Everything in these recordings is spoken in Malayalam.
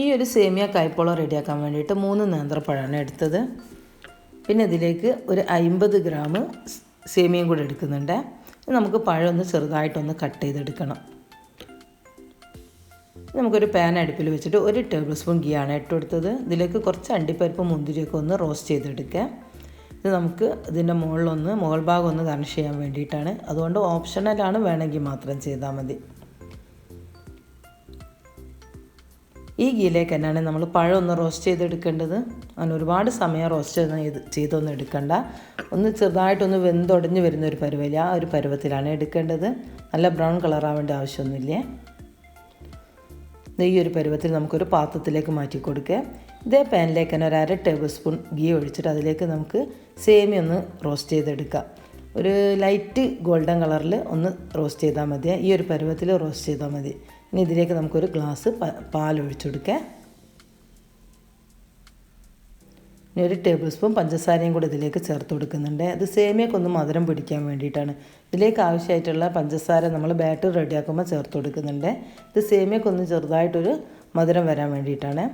ഈ ഒരു സേമിയ കൈപ്പോളം റെഡിയാക്കാൻ വേണ്ടിയിട്ട് മൂന്ന് നേന്ത്രപ്പഴമാണ് എടുത്തത്. പിന്നെ ഇതിലേക്ക് ഒരു അമ്പത് ഗ്രാം സേമിയയും കൂടെ എടുക്കുന്നുണ്ട്. നമുക്ക് പഴം ഒന്ന് ചെറുതായിട്ടൊന്ന് കട്ട് ചെയ്തെടുക്കണം. നമുക്കൊരു പാൻ അടുപ്പിൽ വെച്ചിട്ട് ഒരു ടേബിൾ സ്പൂൺ ഗീ ആണ് ഇട്ട് കൊടുത്തത്. ഇതിലേക്ക് കുറച്ച് അണ്ടിപ്പരിപ്പ് മുന്തിരിയൊക്കെ ഒന്ന് റോസ്റ്റ് ചെയ്തെടുക്കുക. ഇത് നമുക്ക് ഇതിന്റെ മുകളിലൊന്ന് മുകൾ ഭാഗം ഒന്ന് ഗർണിഷ് ചെയ്യാൻ വേണ്ടിയിട്ടാണ്. അതുകൊണ്ട് ഓപ്ഷണലാണ് വേണമെങ്കിൽ മാത്രം ചെയ്താൽ മതി. ഈ ഗീലേക്ക് തന്നെയാണ് നമ്മൾ പഴം ഒന്ന് റോസ്റ്റ് ചെയ്തെടുക്കേണ്ടത്. അങ്ങനെ ഒരുപാട് സമയം റോസ്റ്റ് ചെയ്ത് ചെയ്തൊന്നും എടുക്കണ്ട. ഒന്ന് ചെറുതായിട്ടൊന്ന് വെന്തൊടഞ്ഞ് വരുന്ന ഒരു പരുവല്ല ആ ഒരു പരുവത്തിലാണ് എടുക്കേണ്ടത്. നല്ല ബ്രൗൺ കളറാവേണ്ട ആവശ്യമൊന്നുമില്ലേ? ഈ ഒരു പരുവത്തിൽ നമുക്കൊരു പാത്രത്തിലേക്ക് മാറ്റി കൊടുക്കുക. ഇതേ പാനിലേക്ക് തന്നെ ഒരു അര ടേബിൾ സ്പൂൺ ഗീ ഒഴിച്ചിട്ട് അതിലേക്ക് നമുക്ക് സേമി ഒന്ന് റോസ്റ്റ് ചെയ്തെടുക്കാം. ഒരു ലൈറ്റ് ഗോൾഡൻ കളറിൽ ഒന്ന് റോസ്റ്റ് ചെയ്താൽ മതി. ഈ ഒരു പരുവത്തിൽ റോസ്റ്റ് ചെയ്താൽ മതി. ഇനി ഇതിലേക്ക് നമുക്കൊരു ഗ്ലാസ് പാൽ ഒഴിച്ചെടുക്കാം ഇനി ഒരു ടേബിൾ സ്പൂൺ പഞ്ചസാരയും കൂടി ഇതിലേക്ക് ചേർത്ത് കൊടുക്കുന്നുണ്ട്. അത് സേമിയൊക്കെ ഒന്ന് മധുരം പിടിക്കാൻ വേണ്ടിയിട്ടാണ്. ഇതിലേക്ക് ആവശ്യമായിട്ടുള്ള പഞ്ചസാര നമ്മൾ ബാറ്റർ റെഡിയാക്കുമ്പോൾ ചേർത്ത് കൊടുക്കുന്നുണ്ട്. ഇത് സേമിയൊക്കെ ഒന്ന് ചെറുതായിട്ടൊരു മധുരം വരാൻ വേണ്ടിയിട്ടാണ്.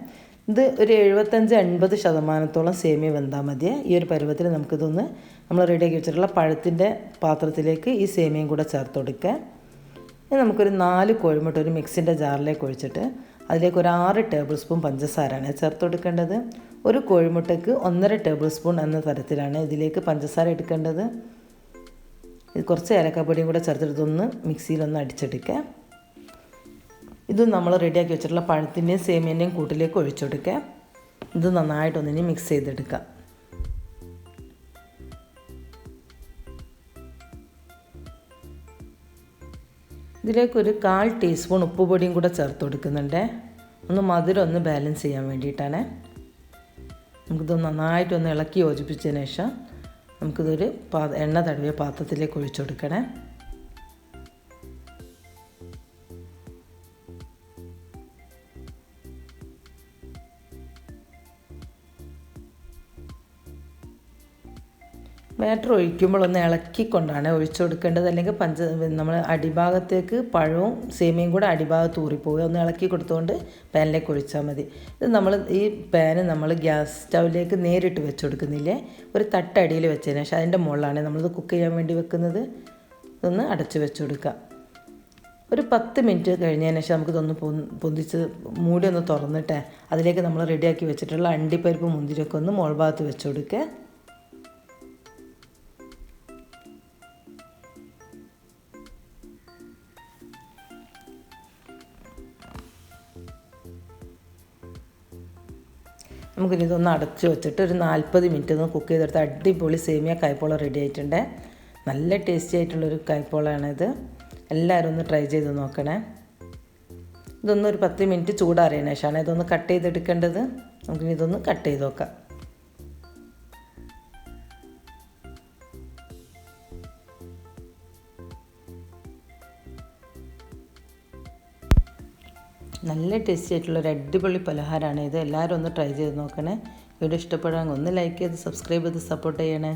ഇത് ഒരു എഴുപത്തഞ്ച് എൺപത് ശതമാനത്തോളം സേമിയ വെന്താൽ മതിയെ. ഈ ഒരു പരുവത്തിൽ നമുക്കിതൊന്ന് നമ്മൾ റെഡിയാക്കി വെച്ചിട്ടുള്ള പഴത്തിന്റെ പാത്രത്തിലേക്ക് ഈ സേമിയയും കൂടെ ചേർത്ത് കൊടുക്കുക. ഇനി നമുക്കൊരു നാല് കോഴിമുട്ട ഒരു മിക്സിന്റെ ജാറിലേക്ക് ഒഴിച്ചിട്ട് അതിലേക്ക് ഒരു ആറ് ടേബിൾ സ്പൂൺ പഞ്ചസാരയാണ് ചേർത്ത് കൊടുക്കേണ്ടത്. ഒരു കോഴിമുട്ടയ്ക്ക് ഒന്നര ടേബിൾ സ്പൂൺ എന്ന തരത്തിലാണ് ഇതിലേക്ക് പഞ്ചസാര എടുക്കേണ്ടത്. ഇത് കുറച്ച് ഏലക്കാപ്പൊടിയും കൂടെ ചേർത്തിട്ടൊന്ന് മിക്സിയിലൊന്ന് അടിച്ചെടുക്കുക. ഇത് നമ്മൾ റെഡിയാക്കി വെച്ചിട്ടുള്ള പഴത്തിന്റെയും സേമിയന്റെയും കൂട്ടിലേക്ക് ഒഴിച്ചെടുക്കുക. ഇത് നന്നായിട്ടൊന്നിനി മിക്സ് ചെയ്തെടുക്കുക. ഇതിലേക്ക് ഒരു കാൽ ടീസ്പൂൺ ഉപ്പുപൊടിയും കൂടെ ചേർത്ത് കൊടുക്കുന്നുണ്ട്. ഒന്ന് മധുരം ഒന്ന് ബാലൻസ് ചെയ്യാൻ വേണ്ടിയിട്ടാണ്. നമുക്കിത് നന്നായിട്ടൊന്ന് ഇളക്കി യോജിപ്പിച്ചതിന് ശേഷം നമുക്കിതൊരു പാ എണ്ണ തടവിയ പാത്രത്തിലേക്ക് ഒഴിച്ചു കൊടുക്കണേ ബാറ്റർ ഒഴിക്കുമ്പോൾ ഒന്ന് ഇളക്കിക്കൊണ്ടാണ് ഒഴിച്ചു കൊടുക്കേണ്ടത് അല്ലെങ്കിൽ പഞ്ച നമ്മൾ അടിഭാഗത്തേക്ക് പഴവും സേമിയയും കൂടെ അടിഭാഗത്ത് ഊറിപ്പോവുക. ഒന്ന് ഇളക്കി കൊടുത്തുകൊണ്ട് പാനിലേക്ക് ഒഴിച്ചാൽ മതി. ഇത് നമ്മൾ ഈ പാന് നമ്മൾ ഗ്യാസ് സ്റ്റൗവിലേക്ക് നേരിട്ട് വെച്ച് കൊടുക്കുന്നില്ലേ ഒരു തട്ടടിയിൽ വെച്ചതിന് പക്ഷേ അതിന്റെ മുകളിലാണ് നമ്മളിത് കുക്ക് ചെയ്യാൻ വേണ്ടി വെക്കുന്നത്. ഇതൊന്ന് അടച്ച് വെച്ച് കൊടുക്കുക ഒരു പത്ത് മിനിറ്റ് കഴിഞ്ഞതിന് ശേഷം നമുക്കിതൊന്ന് പൊന്തിച്ച് മൂടി ഒന്ന് തുറന്നിട്ടേ. അതിലേക്ക് നമ്മൾ റെഡിയാക്കി വെച്ചിട്ടുള്ള അണ്ടിപ്പരിപ്പ് മുന്തിരിയൊക്കെ ഒന്ന് മുകൾ ഭാഗത്ത് വെച്ച് കൊടുക്കുക നമുക്കിനി ഇതൊന്ന് അടച്ച് വെച്ചിട്ട് ഒരു നാൽപ്പത് മിനിറ്റ് ഒന്ന് കുക്ക് ചെയ്തെടുത്ത് അടിപൊളി സേമിയ കൈപ്പോള റെഡി ആയിട്ടുണ്ട്. നല്ല ടേസ്റ്റി ആയിട്ടുള്ളൊരു കൈപ്പോളാണിത് എല്ലാവരും ഒന്ന് ട്രൈ ചെയ്ത് നോക്കണേ. ഇതൊന്ന് ഒരു പത്ത് മിനിറ്റ് ചൂടാറിയതിനു ശേഷമാണ് ഇതൊന്ന് കട്ട് ചെയ്തെടുക്കേണ്ടത്. നമുക്കിനി ഇതൊന്ന് കട്ട് ചെയ്ത് നോക്കാം. നല്ല ടേസ്റ്റി ആയിട്ടുള്ള ഒരു അടിപൊളി പലഹാരമാണ് ഇത് എല്ലാവരും ഒന്ന് ട്രൈ ചെയ്ത് നോക്കണേ. വീഡിയോ ഇഷ്ടപ്പെടാൻ ഒന്ന് ലൈക്ക് ചെയ്ത് സബ്സ്ക്രൈബ് ചെയ്ത് സപ്പോർട്ട് ചെയ്യണേ.